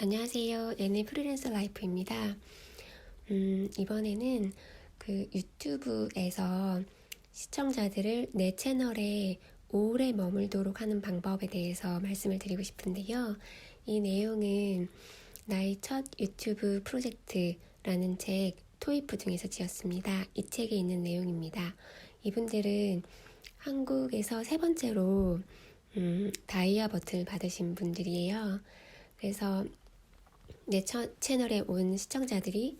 안녕하세요. 얘네 프리랜서 라이프입니다. 음, 이번에는 그 유튜브에서 시청자들을 내 채널에 오래 머물도록 하는 방법에 대해서 말씀을 드리고 싶은데요. 이 내용은 나의 첫 유튜브 프로젝트라는 책 토이프 중에서 지었습니다. 이 책에 있는 내용입니다. 이분들은 한국에서 세 번째로 음, 다이아 버튼을 받으신 분들이에요. 그래서 내 처, 채널에 온 시청자들이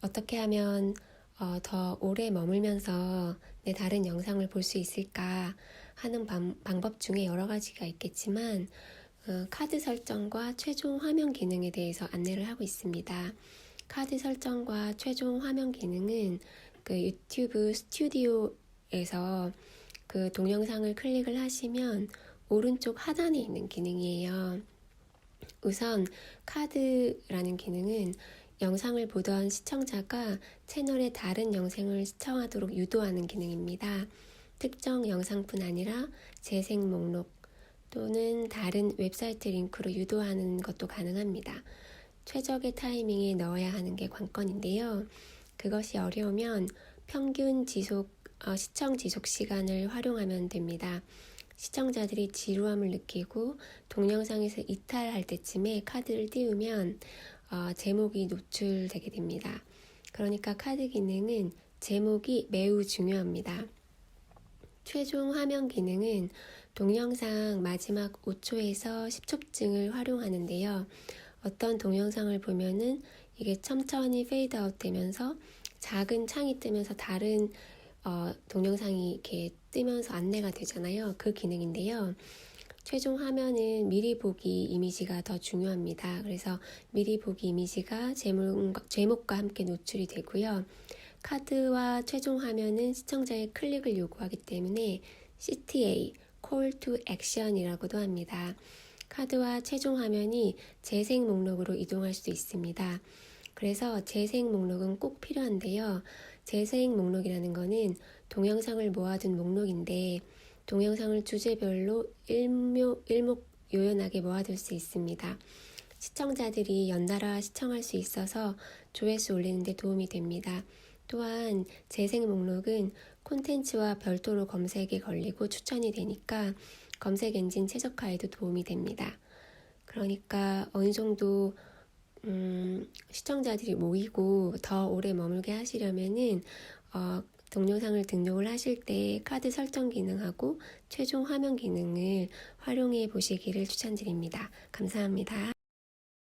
어떻게 하면 어, 더 오래 머물면서 내 다른 영상을 볼 수 있을까 하는 방, 방법 중에 여러 가지가 있겠지만 어, 카드 설정과 최종 화면 기능에 대해서 안내를 하고 있습니다. 카드 설정과 최종 화면 기능은 그 유튜브 스튜디오에서 그 동영상을 클릭을 하시면 오른쪽 하단에 있는 기능이에요. 우선 카드라는 기능은 영상을 보던 시청자가 채널의 다른 영상을 시청하도록 유도하는 기능입니다. 특정 영상뿐 아니라 재생 목록 또는 다른 웹사이트 링크로 유도하는 것도 가능합니다. 최적의 타이밍에 넣어야 하는 게 관건인데요. 그것이 어려우면 평균 지속, 어, 시청 지속 시간을 활용하면 됩니다. 시청자들이 지루함을 느끼고 동영상에서 이탈할 때쯤에 카드를 띄우면 어, 제목이 노출되게 됩니다. 그러니까 카드 기능은 제목이 매우 중요합니다. 최종 화면 기능은 동영상 마지막 5초에서 10초쯤을 활용하는데요. 어떤 동영상을 보면은 이게 천천히 페이드 아웃 되면서 작은 창이 뜨면서 다른 어, 동영상이 이렇게 뜨면서 안내가 되잖아요. 그 기능인데요. 최종 화면은 미리 보기 이미지가 더 중요합니다. 그래서 미리 보기 이미지가 제목, 제목과 함께 노출이 되고요. 카드와 최종 화면은 시청자의 클릭을 요구하기 때문에 CTA, Call to Action이라고도 합니다. 카드와 최종 화면이 재생 목록으로 이동할 수도 있습니다. 그래서 재생 목록은 꼭 필요한데요. 재생 목록이라는 거는 동영상을 모아둔 목록인데 동영상을 주제별로 일묘, 일목 요연하게 모아둘 수 있습니다. 시청자들이 연달아 시청할 수 있어서 조회수 올리는 데 도움이 됩니다. 또한 재생 목록은 콘텐츠와 별도로 검색에 걸리고 추천이 되니까 검색 엔진 최적화에도 도움이 됩니다. 그러니까 어느 정도 음, 시청자들이 모이고 더 오래 머물게 하시려면은 어, 동영상을 등록을 하실 때 카드 설정 기능하고 최종 화면 기능을 활용해 보시기를 추천드립니다. 감사합니다.